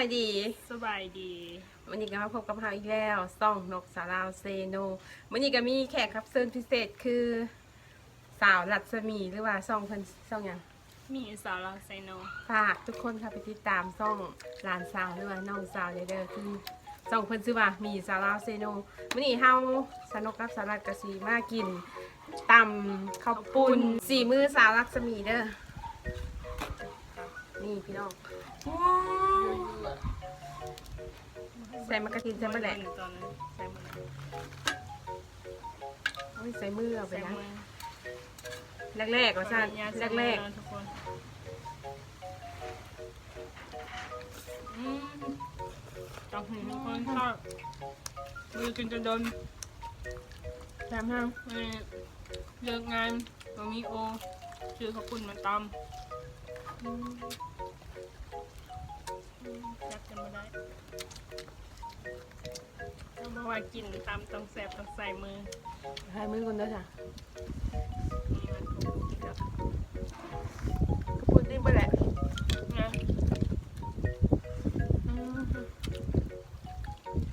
บายดี สบายดีวันนี้ก็มาพบกับเราอีกแล้วซ่องนกสาราวเซโนวันนี้ก็มีแขกรับเชิญพิเศษคือสาวรัศมีหรือว่าซ่องเพิ่นซ่องหยังมีสาวลาไซโนฝากทุกคนค่ะไปติดตามซ่องหลานสาวหรือว่าน้องสาวเด้อเด้อคือซ่องเพิ่นชื่อว่ามีสาราวเซโนวันนี้เฮาสนุกกับสารัดกะสีมากินตำข้าวปุ้นสีมือสาวรัศมีเด้อนี่พี่น้อง ว้าวใส่มะกะทินใส่มะแหละตอนนั้นใส่มือโอ้ยใส่มือเอาไปใส่นะมือแรกๆว่าซั่นขออนุญาตแรใส่กมือนะทุกคนอืมต้องเห็นทุกคนชอบมือกินจะโดนๆแถมห้างไม่เลิกงานตัวมีโอ ชื่อขอบคุณมาตำจั บกันมาได้ต้องบอกว่ากินตำต้องแสบต้องใส่มือให้มือคนเด้อจ้ะนี่มันถูกกับกระปุ้นนี่บ่แหละนะอืม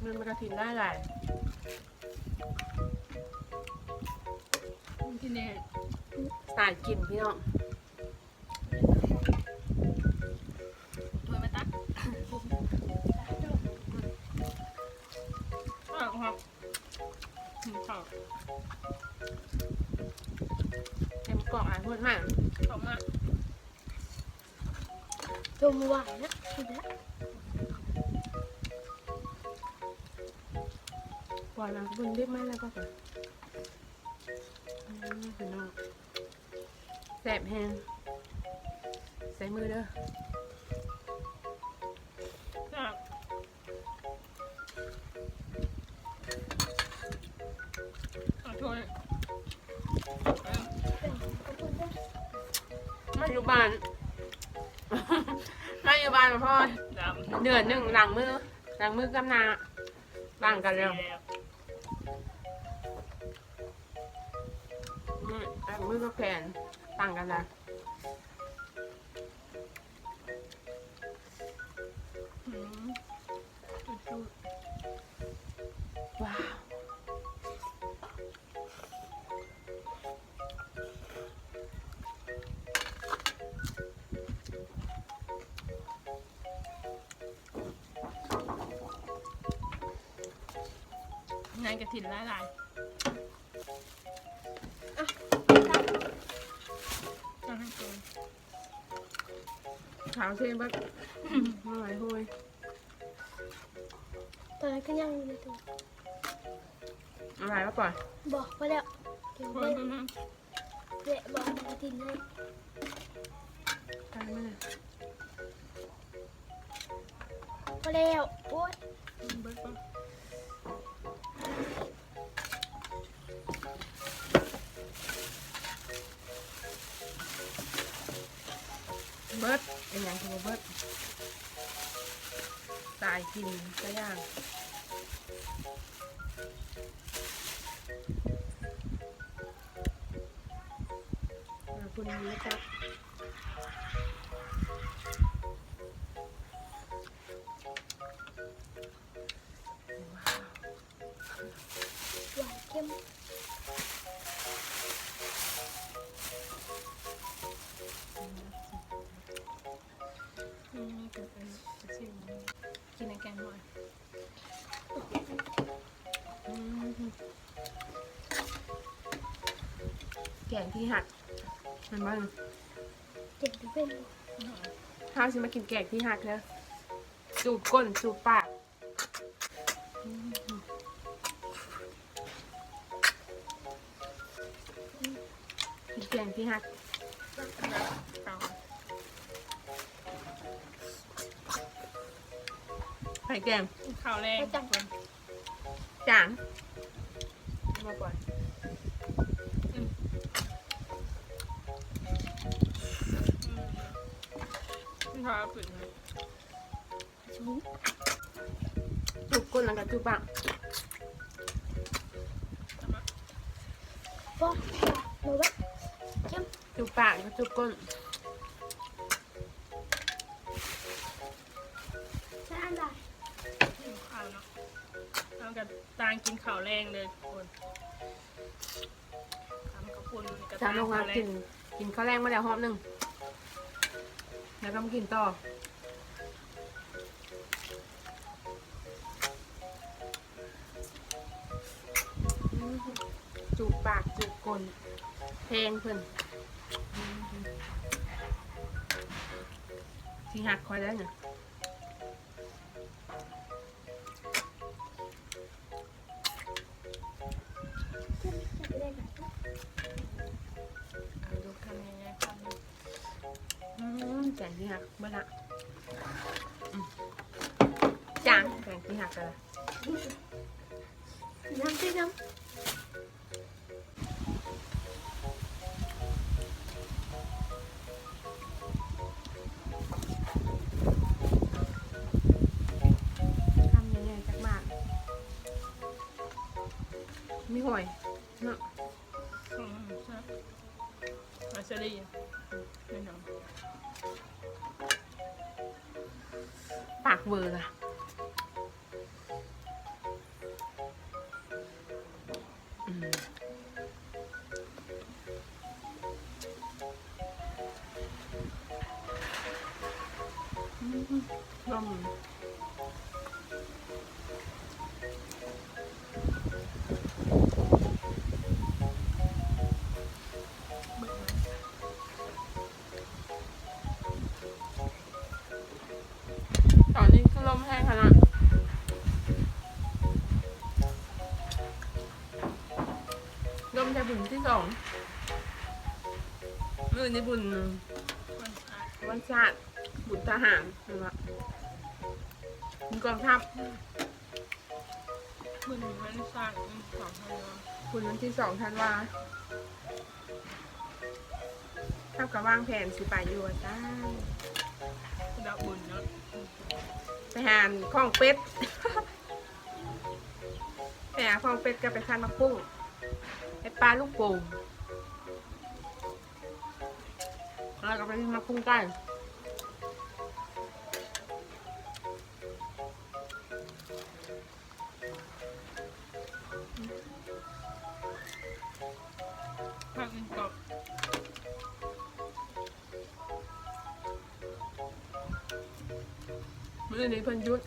มันมากระถินได้หลายที่นี่สายกินพี่น้อง เต็มกล่องอ่านพูดให้ข้าวมากจมหวานนะกินแล้วก่อนนะบุญเรียบไหมแล้วก็ก่อนอืมพี่น้องแสบแฮงใส่มือเด้อ มาอยู่บ้านมาอยู่บ้านพ่อดำเดือนหนึ่งหลังมือหลังมือกำนาต่างกันแล้วแล้วอืมหลังมือกับแขนต่างกันแล้ว กระถิ่นหลายหลายๆเอาให้ตัวขาวเช่นบักหอยหอยตอนนั้นก็ยังอยู่ในตัวอะไรวะก่อนบอกไปแล้วเดี๋ยวคนเละคนนั้นเละบอกมากินให้กันมาเลยพอแล้วโอ๊ยเบิร์ด เป็นยังคือเบิร์ตตายกินก็ย่างคุณนะครั ที่หักเห็นบ้างเจ็บจะเป็นข้าวฉันมากินแกงที่หักแล้วสูบก้นสูบปากอืมกินแกงที่หักเปล่าไข่แกงข้าวแรงคนจางมาก่อน พาขึ้นให้ชูจุบก้นล้วก็จูบปากฟอกหนูบจิ้มจูบปากแล้วก็จูก้นใช่อันใดหิาเนาะเอากับตางกินข้าวแรงเลยคนทำกับคุณกับตาสามงโรกินกินข้าวแรงมาแล้วหอมหนึ่ง แล้วก็มากินต่ออืมจูบปากจูบกลนเพลงเพิ่นอืมสิหักคอยได้เนี่ย แจงที่หักเมื่อละอืมจางแจงที่หักกันละน้ำที่น้ทำยังไงจักมากมีหอยเนาะอืมใช่มาเชอรี่ เวอร์ล่ะอืม บุญที่สองมือในบุญวันอาวันชาติบุญทหารนะครับบุญกองทัพบุญวันสร้างเงินสองพันวาบุญวันที่สองธันวาเท่ากับวางแผนสิไปอยู่ว่าจ้าดาวบุญเนาะไปหาข้องเป็ดไปหาข้องเป็ดก็ไปคันมากุ้งไปปลาลูกโป่งแล้วก็ไปมากุ้งกันภาคเงินกอบมื้อนี้เพิ่นยุด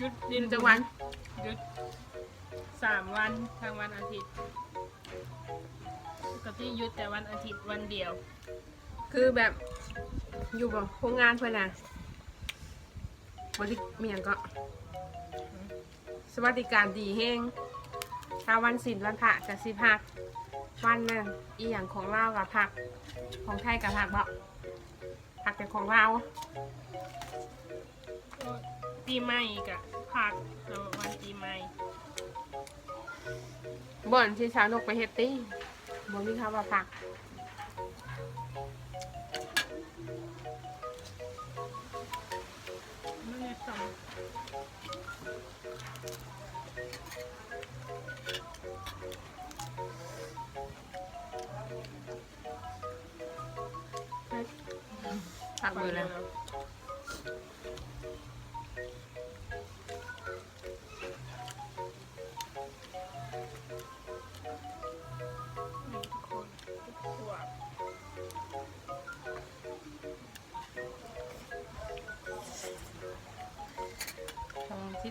ยุดดินจังหวัน วันทางวันอาทิตย์ปกติหยุดแต่วันอาทิตย์วันเดียว คือแบบอยู่แบบโครงงานเพื่อนน่ะบริเมียงก็ สวัสดิการดีแห้งถ้าวันศิลวันพระกับสิพัก วันนั่นอีอย่างของเราวกับผัก ของไทยกับผักบ่ผักแต่ของเราวก็ปีใหม่กับพักแล้ววันปีใหม่ บ่อนที่สาวนกไปเฮตตี้บ่มีคำว่าผักผักเบอร์แล้ว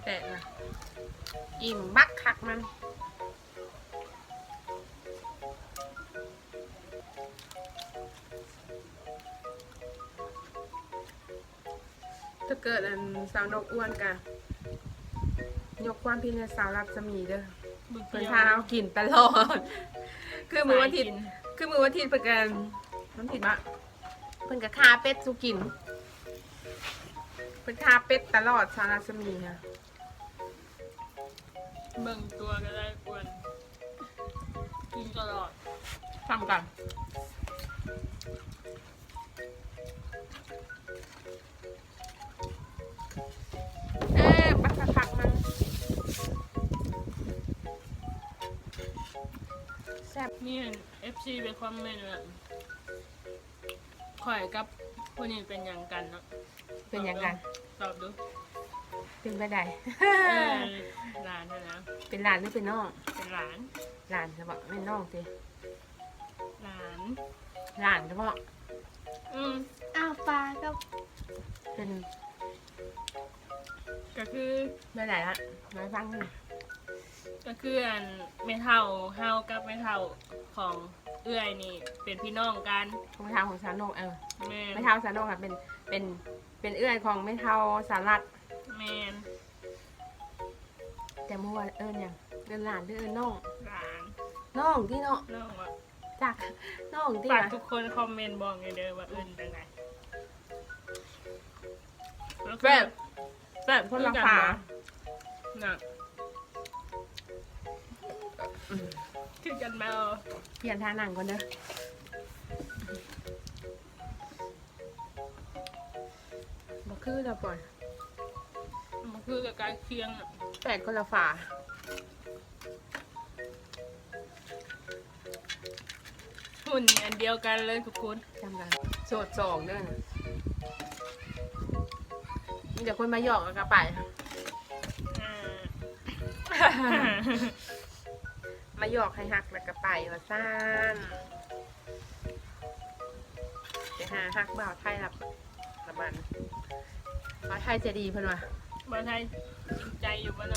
แตะนะอิ่มบักคักมันถ้าเกิดอันสาวนกอ้วนกะยกความพินสาวรับจะมีเด้อบึกเพิ่นเดียวพาเรากินตลอด คือมือวันอาทิตย์คือมือวันอาทิตย์เพิ่นกันมันผิดมะเพิ่นก็คาเป็ดสุกิน เพิ่นคาเป็ดตลอดสาวรัศมีค่ะ เบิ่งตัวก็ได้กวนกินตลอดทำกัน เอ๊ะบักคักๆมันแซ่บนี่เอฟซีไปคอมเมนต์ว่าข่อยกับคนนี้เป็นอย่างกันเนาะเป็นยังไงตอบดู เป็นไปได้ เออหลานนะนะเป็นหลานหรือเป็นน้องเป็นหลานหลานจะบอกเป็นน้องสิหลาน หลานเฉพาะอืมอ้าวปลาก็เป็นก็คือไม่ได้ละมาฟังหน่อยก็คืออันแม่เท่าเฮากับแม่เท่าของเอื้อยนี่เป็นพี่น้องกันไม่เท้าของสารโนกเออแม่น ไม่เท้าสารโนกค่ะเป็นเป็นเป็นเอื้อยของไม่เท้าสารัด แม่นแต่เมื่อวานเอิญอย่างเอิญหลานหรือเอิญน้องหลานน้องที่เนาะน้องว่าจากน้องที่ฝากอะทุกคนคอมเมนต์บอกไงเด้อว่าเอื้นจังไงแล้วก็แบบแบบคนละฝาน่ะอืมคือกันมาเปลี่ยนท่านั่งก่อนเด้อบ่คือเราปล่อยมัน คือกับการเคียงอะแปดคนละฝาหุ่นอันเดียวกันเลยทุกคนจำได้โสดสองเด้อนะมีแต่คนมาหยอกกับกระไป อ่า มาหยอกให้หักแล้วกระไปมาซ่านไปหาหักบ่าวไทยรับละมันบ่าวไทยจะดีเพิ่นว่ะ บอลไทยจริงใจอยู่บ้าน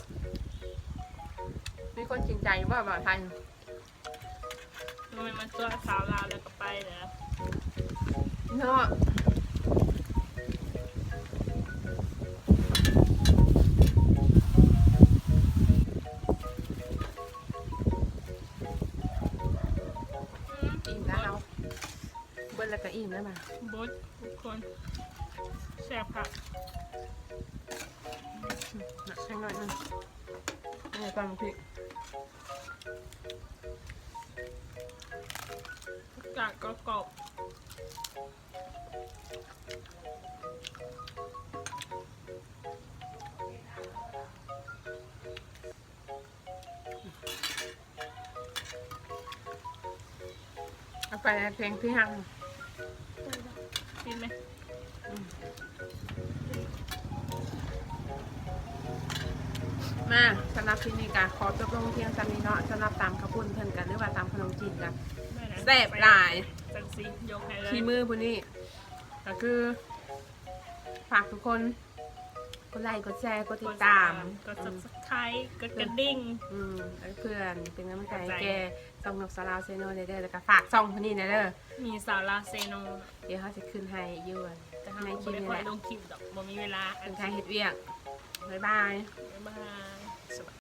มีคนจริงใจว่าบ่าวไทยมันมันตัวสาวลาวแล้วก็ไปเลยนะเนาะอืมอิ่มแล้วเอาเบิ้ลแล้วก็อิ่มแล้วมาบดทุกคนแซ่บค่ะ หนักแค่หน่อยนึงนี่ตอนพริกกากก็กรอบเอาไปเพลงที่หัง มาสำหรับที่นี่กะขอจบลงเพียงสำนี้เนาะสำหรับตามข้าวปุ้นเพิ่นกันหรือว่าตามขนมจีนกันได้นะแซ่บหลายจังซียกให้เลยชีมือพุ่นนี่ก็คือฝากทุกคนกดไลค์กดแชร์กดติดตามกด subscribe กดกระดิ่งอืมแล้วเพื่อนเป็นกำลังใจให้ใจแกส่องนกสาราวเซโนเด้อแล้วก็ฝากส่องคนนี้นะเด้อมีสาวลาวเซโนเดี๋ยวเขาจะขึ้นให้อยื่นแต่เขาในคไม่ลิปได้นี้ค่อแหยละลงคลิปดอกบ่มีเวลาเป็นทางเฮ็ดเวียก บ๊ายบาย บ๊ายบายสวัสดี